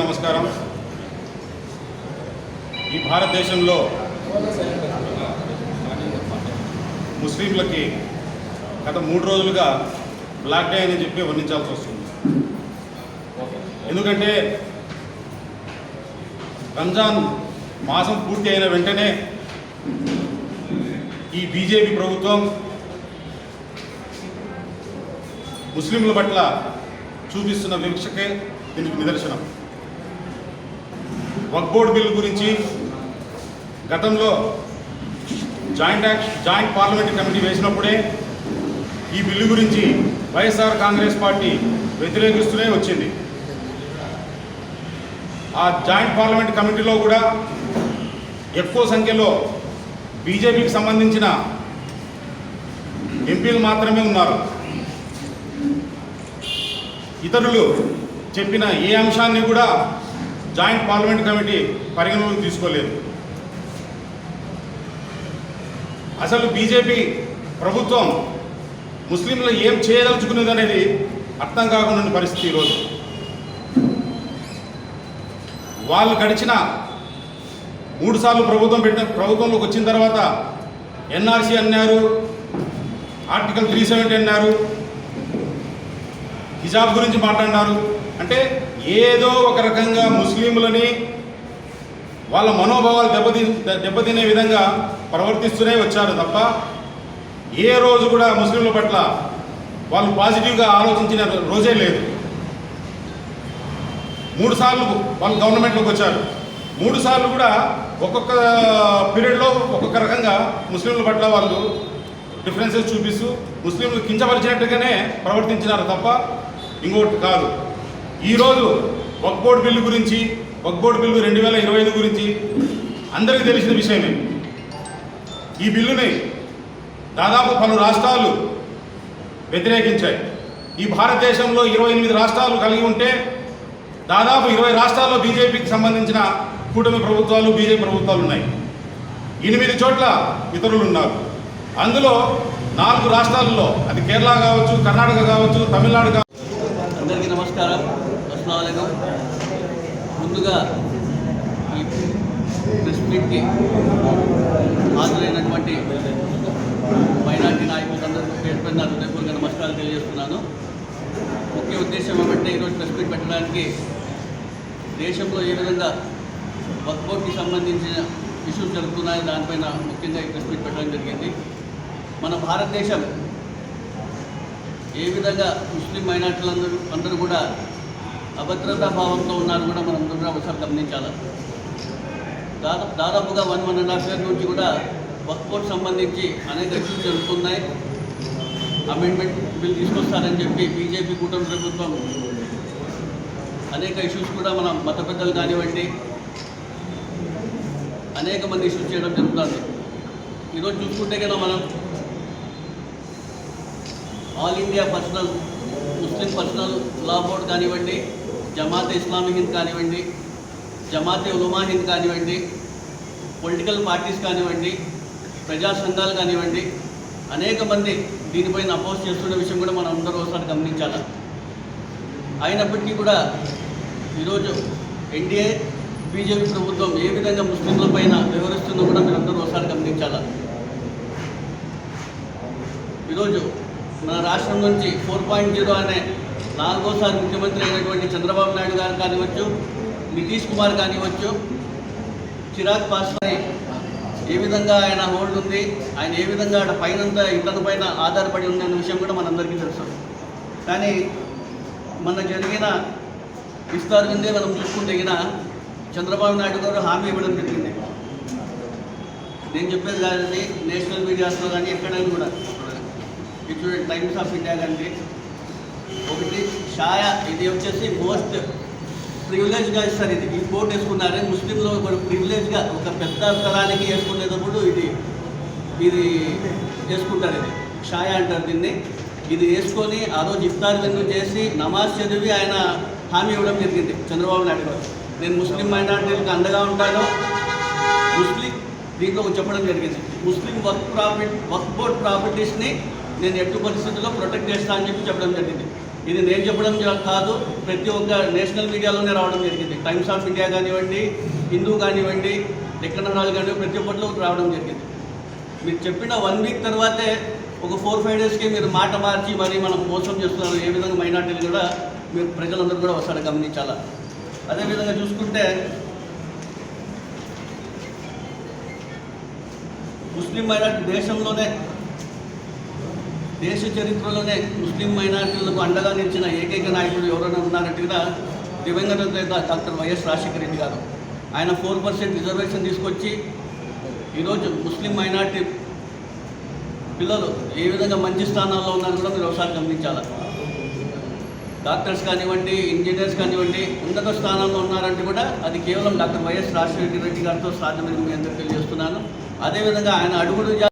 నమస్కారం. ఈ భారతదేశంలో ముస్లింలకి గత మూడు రోజులుగా బ్లాక్ డే అని చెప్పి వర్ణించాల్సి వస్తుంది. ఎందుకంటే రంజాన్ మాసం పూర్తి అయిన వెంటనే ఈ బీజేపీ ప్రభుత్వం ముస్లింల పట్ల చూపిస్తున్న వివక్షకే దీనికి నిదర్శనం. వక్ బోర్డు బిల్లు గురించి గతంలో joint act joint parliamentary committee వేసినప్పుడే ఈ బిల్లు గురించి వైఎస్ఆర్ కాంగ్రెస్ పార్టీ వ్యతిరేకిస్తూనే వచ్చింది. ఆ జాయింట్ పార్లమెంట్ కమిటీలో కూడా ఎక్కువ సంఖ్యలో బీజేపీకి సంబంధించిన ఎంపీలు మాత్రమే ఉన్నారు. ఇతరులు చెప్పిన ఏ అంశాన్ని కూడా జాయింట్ పార్లమెంట్ కమిటీ పరిగణలోకి తీసుకోలేదు. అసలు బీజేపీ ప్రభుత్వం ముస్లింలు ఏం చేయదలుచుకునేది అనేది అర్థం కాకుండా పరిస్థితి ఈరోజు. వాళ్ళు గడిచిన మూడుసార్లు ప్రభుత్వం పెట్టిన ప్రభుత్వంలోకి వచ్చిన తర్వాత ఎన్ఆర్సీ అన్నారు ఆర్టికల్ త్రీ సెవెంటీ అన్నారు హిజాబ్ గురించి మాట్లాడినారు. అంటే ఏదో ఒక రకంగా ముస్లింలని వాళ్ళ మనోభావాలు దెబ్బతి దెబ్బతినే విధంగా ప్రవర్తిస్తూనే వచ్చారు తప్ప ఏ రోజు కూడా ముస్లింల పట్ల వాళ్ళు పాజిటివ్గా ఆలోచించిన రోజే లేదు. మూడు సార్లు వాళ్ళు గవర్నమెంట్లోకి వచ్చారు. మూడు సార్లు కూడా ఒక్కొక్క పీరియడ్లో ఒక్కొక్క రకంగా ముస్లింల పట్ల వాళ్ళు డిఫరెన్సెస్ చూపిస్తూ ముస్లింలు కించపరిచినట్టుగానే ప్రవర్తించినారు తప్ప ఇంకోటి కాదు. ఈరోజు వక్ బోర్డు బిల్లు గురించి వక్ బోర్డు బిల్లు రెండు వేల ఇరవై ఐదు గురించి అందరికీ తెలిసిన విషయమే. ఈ బిల్లుని దాదాపు పలు రాష్ట్రాలు వ్యతిరేకించాయి. ఈ భారతదేశంలో ఇరవై ఎనిమిది రాష్ట్రాలు కలిగి ఉంటే దాదాపు ఇరవై రాష్ట్రాల్లో బీజేపీకి సంబంధించిన కూటమి ప్రభుత్వాలు బీజేపీ ప్రభుత్వాలు ఉన్నాయి. ఎనిమిది చోట్ల ఇతరులు ఉన్నారు అందులో నాలుగు రాష్ట్రాల్లో అది కేరళ కావచ్చు కర్ణాటక కావచ్చు తమిళనాడు కావచ్చు అందరికీ నమస్కారం. అస్సలం ముందుగా ఈ ప్రెస్ మీట్కి హాజరైనటువంటి మైనార్టీ నాయకులందరికీ పేరు పైన హృదయపూర్వక నమస్కారాలు తెలియజేస్తున్నాను. ముఖ్య ఉద్దేశం ఏమంటే ఈరోజు ప్రెస్ మీట్ పెట్టడానికి దేశంలో ఏ విధంగా వర్క్బోర్డ్కి సంబంధించిన ఇష్యూస్ జరుగుతున్నాయి దానిపైన ముఖ్యంగా ఈ ప్రెస్ మీట్ పెట్టడం జరిగింది. మన భారతదేశం ఏ విధంగా ముస్లిం మైనార్టీలందరూ అందరూ కూడా అభద్రతా భావంతో ఉన్నారు కూడా మనం అందరూ కూడా ఒకసారి గమనించాలి. దాదాపు దాదాపుగా one one and half year నుంచి కూడా వర్క్ సంబంధించి అనేక ఇష్యూస్ జరుగుతున్నాయి. అమెండ్మెంట్ బిల్ తీసుకొస్తారని చెప్పి బీజేపీ కూటమి ప్రభుత్వం అనేక ఇష్యూస్ కూడా మన మత పెద్దలు కానివ్వండి అనేక మంది ఇష్యూస్ చేయడం జరుగుతుంది. ఈరోజు చూసుకుంటే కదా మనం all India personal Muslim personal law board కానివ్వండి జమాతే ఇస్లామిక్ హింద్ కానివ్వండి జమాతే ఉలుమా హింద్ కానివ్వండి పొలిటికల్ పార్టీస్ కానివ్వండి ప్రజా సంఘాలు కానివ్వండి అనేక మంది దీనిపైన అపోజ్ చేస్తున్న విషయం కూడా మనం అందరూ ఒకసారి గమనించాలి? అయినప్పటికీ కూడా ఈరోజు ఎన్డీఏ బీజేపీ ప్రభుత్వం ఏ విధంగా ముస్లింలపైన వ్యవహరిస్తుందో వివరిస్తుందో కూడా మీరు అందరూ ఒకసారి గమనించాలి? ఈరోజు మన రాష్ట్రం నుంచి ఫోర్ పాయింట్ జీరో అనే నాలుగోసారి ముఖ్యమంత్రి అయినటువంటి చంద్రబాబు నాయుడు గారు కానివచ్చు నితీష్ కుమార్ కానివచ్చు చిరాగ్ పాస్వాన్ ఏ విధంగా ఆయన హోల్డ్ ఉంది ఆయన ఏ విధంగా ఆడ పైనంతా ఇతని పైన ఆధారపడి ఉంది అనే విషయం కూడా మనందరికీ తెలుసు. కానీ మన జరిగిన విస్తార్ కిందే మనం చూసుకుంటే చంద్రబాబు నాయుడు గారు హామీ ఇవ్వడం జరిగింది. నేను చెప్పేది కాదండి నేషనల్ మీడియాస్లో కానీ ఎక్కడైనా కూడా. ఇది చూడండి టైమ్స్ ఆఫ్ ఇండియా కానీ ఒకటి షాయా ఇది వచ్చేసి మోస్ట్ ప్రివిలేజ్గా ఇస్తారు ఇది. ఈ కోట్ వేసుకున్నారే ముస్లింలు ఒక ప్రివిలేజ్గా ఒక పెద్ద స్థలానికి వేసుకునేటప్పుడు ఇది ఇది వేసుకుంటారు ఇది. షాయా అంటారు దీన్ని. ఇది వేసుకొని ఆ రోజు ఇఫ్తార్ విందు చేసి నమాజ్ చదివి ఆయన హామీ ఇవ్వడం జరిగింది చంద్రబాబు నాయుడు గారు. నేను ముస్లిం మైనార్టీలకు అండగా ఉంటాను. ముస్లిం దీంట్లో చెప్పడం జరిగింది. Muslim work profit work board ప్రాపర్టీస్ని నేను ఎట్టి పరిస్థితుల్లో ప్రొటెక్ట్ చేస్తా అని చెప్పి చెప్పడం జరిగింది. ఇది నేను చెప్పడం కాదు ప్రతి ఒక్క నేషనల్ మీడియాలోనే రావడం జరిగింది. టైమ్స్ ఆఫ్ ఇండియా కానివ్వండి హిందూ కానివ్వండి ఎక్కడనాలు కానివ్వండి ప్రతి ఒక్కటిలో రావడం జరిగింది. మీరు చెప్పిన వన్ వీక్ తర్వాతే ఒక ఫోర్ ఫైవ్ డేస్కి మీరు మాట మార్చి మరి మనం మోసం చేస్తున్నారు ఏ విధంగా మైనార్టీలు కూడా మీరు ప్రజలందరూ కూడా ఒకసారి గమనించాలా? అదేవిధంగా చూసుకుంటే ముస్లిం మైనార్టీ దేశంలోనే దేశ చరిత్రలోనే ముస్లిం మైనార్టీలకు అండగా నిలిచిన ఏకైక నాయకుడు ఎవరైనా ఉన్నారంటే కూడా దివంగత నేత డాక్టర్ వైఎస్ రాజశేఖర రెడ్డి గారు. ఆయన ఫోర్ పర్సెంట్ రిజర్వేషన్ తీసుకొచ్చి ఈరోజు ముస్లిం మైనార్టీ పిల్లలు ఏ విధంగా మంచి స్థానాల్లో ఉన్నారో కూడా మీరు ఒకసారి గమనించాలి? డాక్టర్స్ కానివ్వండి ఇంజనీర్స్ కానివ్వండి ఉన్నత స్థానంలో ఉన్నారంటే కూడా అది కేవలం డాక్టర్ వైఎస్ రాజశేఖర రెడ్డి గారితో సాధ్యమని మీ అందరికీ తెలియజేస్తున్నాను. అదేవిధంగా ఆయన అడుగుడు